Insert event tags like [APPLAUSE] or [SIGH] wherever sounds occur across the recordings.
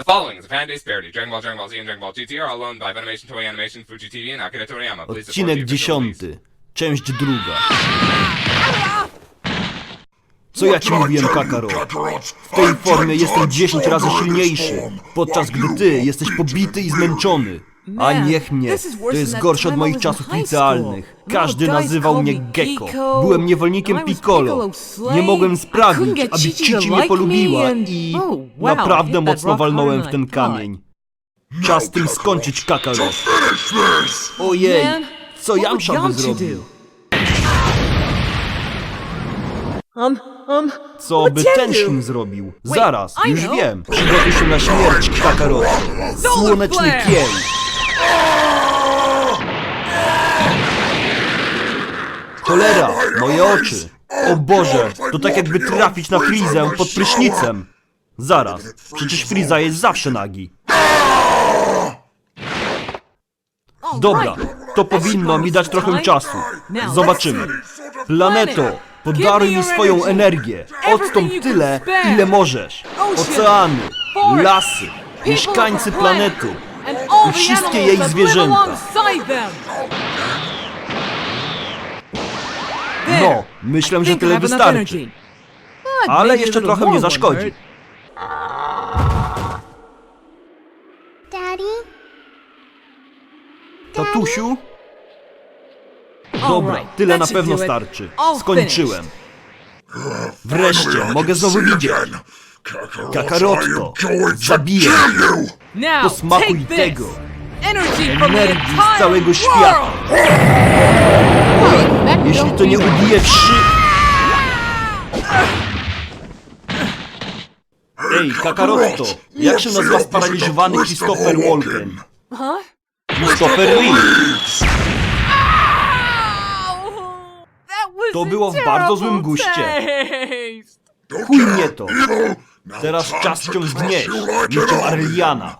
The following is a fan based parody. Dragon Ball, Dragon Ball Z, and Dragon Ball GT are all owned by Venimation Toei Animation, Fuji TV, and Akira Toriyama. Please support the Odcinek official release. dziesiąty, część druga. Co ja ci mówiłem, Kakarot? W tej formie jestem 10 razy silniejszy, podczas gdy ty jesteś pobity i zmęczony. A niech mnie, to jest gorsze od moich czasów licealnych. Każdy nazywał mnie Gecko. Byłem niewolnikiem Piccolo. Nie mogłem sprawić, aby Cici mnie polubiła i naprawdę mocno walnąłem w ten kamień. Czas z tym skończyć, Kakarot. Ojej, co Jamsza by zrobił? Um, um, Co by ten świn zrobił? Zaraz, już wiem. Przygotuj się na śmierć, Kakarot. Słoneczny kiel. Cholera, moje oczy. O Boże, to tak jakby trafić na Frizę pod prysznicem. Zaraz, przecież Friza jest zawsze nagi. Dobra, to powinno mi dać trochę czasu. Zobaczymy. Planeto, podaruj mi swoją energię. Odstąp tyle, ile możesz. Oceany, lasy, mieszkańcy planety. i wszystkie jej zwierzęta. No, myślę, że tyle wystarczy. Ale jeszcze trochę mnie zaszkodzi. Daddy? Tatusiu? Dobra, tyle na pewno starczy. Skończyłem. Wreszcie, mogę znowu widzieć. Kakaroto, zabiję. Posmakuj tego. Energii z całego świata. Jeśli to nie ubije wszy... Ej, Kakarotto, jak się nazywa sparaliżowany Christopher Walken? Christopher Reeve. To było w bardzo złym guście. Chuj mnie to. Teraz czas cię zgnieść, niczym Arliana.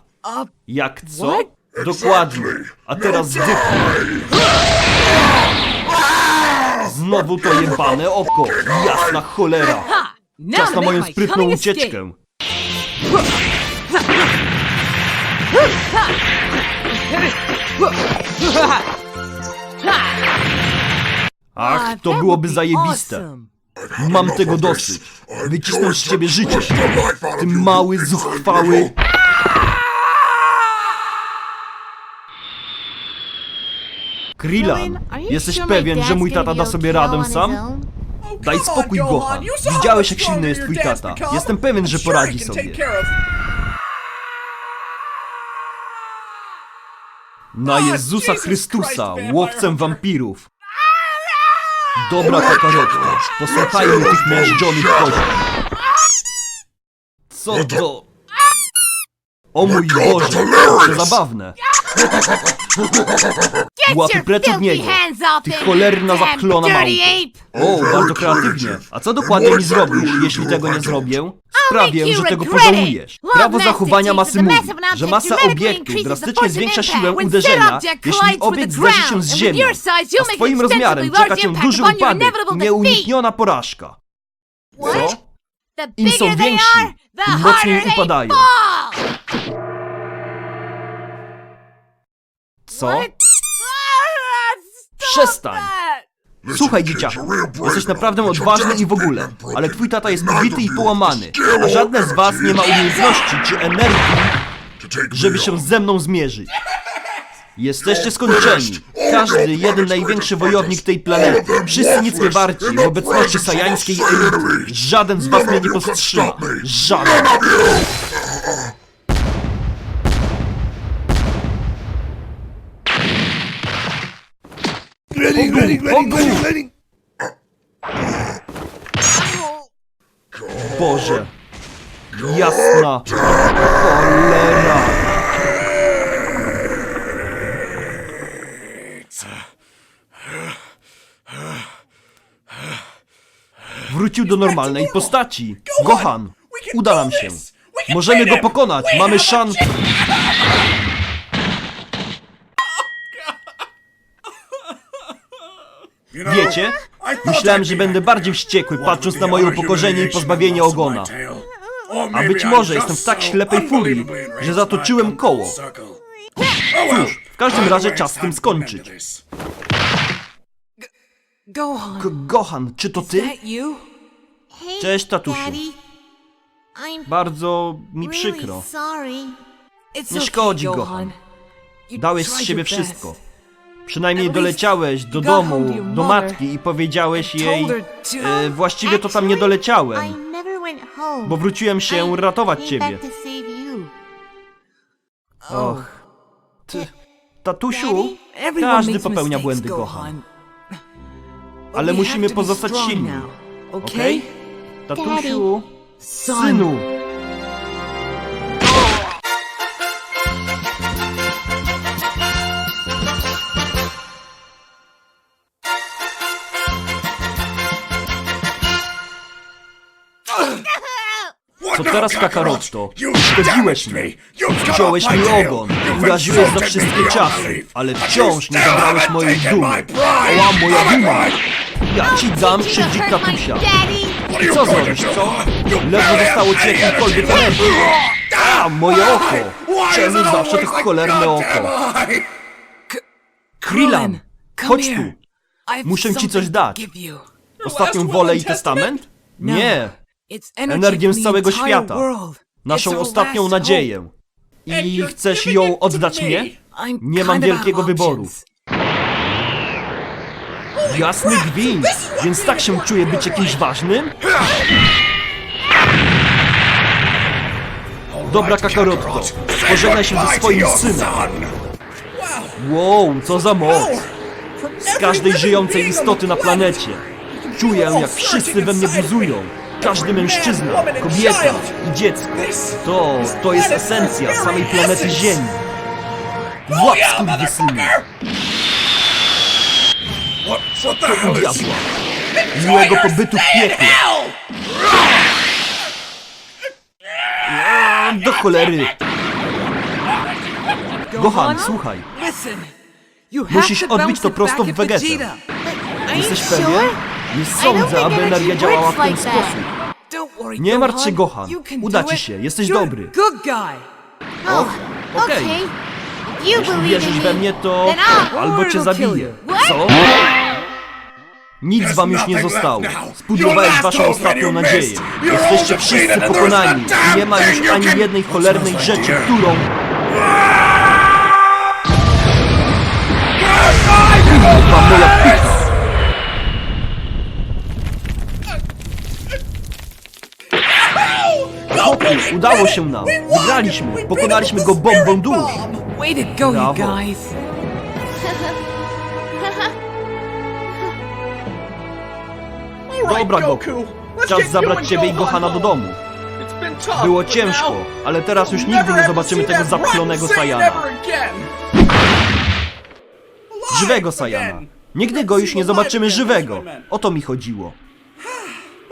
Jak co? Dokładnie. A teraz zdychnij. Znowu to jebane oko. Jasna cholera. Czas na moją sprytną ucieczkę. Ach, to byłoby zajebiste. Mam tego dosyć. Wycisnę z ciebie życie. Ty mały, zuchwały... Krillan, jesteś pewien, że mój tata da sobie radę sam? Daj spokój, Gohan. Widziałeś, jak silny jest twój tata. Jestem pewien, że poradzi sobie. Na Jezusa Chrystusa, łowcę wampirów. Dobra, kakarotko, posłuchajmy tych miażdżonych kości. Co to? O mój Boże, to zabawne. Łapy od niego. Ty cholerna zachlona małpo. O, bardzo kreatywnie. A co dokładnie mi zrobisz, jeśli tego nie zrobię? Sprawię, że tego pożałujesz. Prawo zachowania masy mówi, że masa obiektu drastycznie zwiększa siłę uderzenia, jeśli obiekt zderzy się z ziemią. A swoim rozmiarem czeka cię duży upadek i nieunikniona porażka. Co? Im są więksi, tym mocniej upadają. Co? Przestań! Słuchaj, dzieciaku, jesteś naprawdę odważny i w ogóle, ale twój tata jest pobity i połamany, a żadne z was nie ma umiejętności czy energii, żeby się ze mną zmierzyć. Jesteście skończeni. Każdy jeden największy wojownik tej planety. Wszyscy nic nie warci w obecności sajańskiej elity. Żaden z was mnie nie powstrzyma. Żaden. Boże. Jasna cholera. Wrócił do normalnej postaci. Gohan, uda nam się. Możemy go pokonać. Mamy szans. Wiecie? Myślałem, że będę bardziej wściekły, patrząc na moje upokorzenie i pozbawienie ogona. A być może jestem w tak ślepej furii, że zatoczyłem koło. Cóż, w każdym razie czas z tym skończyć. Gohan. K Gohan, czy to ty? that you? Hey, Cześć, tatusiu. Bardzo mi przykro. It's Nie okay, szkodzi, Gohan. Gohan. You Dałeś z tried siebie your best. wszystko. Przynajmniej doleciałeś do domu, do matki i powiedziałeś jej... E, właściwie to tam nie doleciałem, bo wróciłem się ratować ciebie. Och, ty... Tatusiu, Oh. Każdy popełnia błędy, Gohan. Ale musimy pozostać silni. Okej? Okay? Tatusiu, synu. Co teraz, Kakarotto? Uszkodziłeś mnie. Wziąłeś mi ogon, uraziłeś za wszystkie czasy, ale wciąż nie zabrałeś mojej dumy. Oła, moja duma! Ja ci dam krzywdzić tatusia. I co zrobisz, co? Ledwo zostało ci jakiejkolwiek energii. A, moje oko! Czemu zawsze to cholerne oko? Krillin, come chodź tu. Muszę ci coś dać. Ostatnią wolę i testament? No. Nie, From z całego świata. naszą ostatnią nadzieję. I chcesz ją oddać mnie? Nie mam wielkiego wyboru. Jasny gwint, więc tak się czuję być jakimś ważnym? Dobra, Kakarotto, pożegnaj się ze swoim synem. Wow, co za moc! Z każdej żyjącej istoty na planecie. Czuję, jak wszyscy we mnie buzują. Każdy mężczyzna, kobieta i dziecko. To, to jest esencja samej planety Ziemi. Łap skurwysyny! To u diabła. Miłego pobytu w piekle. Do cholery. Gohan, słuchaj. Musisz to odbić to prosto w. Vegeta. Jesteś pewien? Nie sądzę, aby energia działała w ten sposób. Nie martw się, Gohan. Uda ci się, jesteś dobry. guy. Oh, okej. Jeśli wierzysz we mnie, to albo cię zabiję. Co? Nic wam już nie zostało. Spudłowałeś waszą ostatnią nadzieję. Jesteście wszyscy pokonani. Nie ma już ani jednej cholernej rzeczy, którą... udało się nam. Wygraliśmy. Pokonaliśmy go bombą dusz. Way to go, you Brawo. guys. Dobra, Goku. Czas zabrać ciebie i Gohana do domu. Było ciężko, ale teraz już nigdy nie zobaczymy tego zapchlonego Sajana. Żywego Sajana. Nigdy go już nie zobaczymy żywego. O to mi chodziło.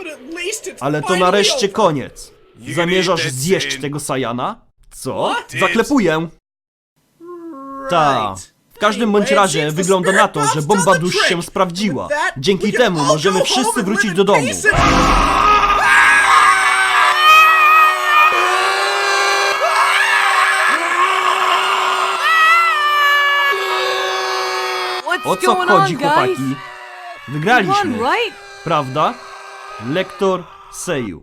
[SIGHS] Ale to nareszcie koniec. Zamierzasz zjeść tego Sajana? Co? Zaklepuję. Ta. W każdym bądź razie wygląda na to, że bomba dusz się sprawdziła. Dzięki temu możemy wszyscy wrócić do domu. O co chodzi, chłopaki? Wygraliśmy, prawda? Lektor Seju.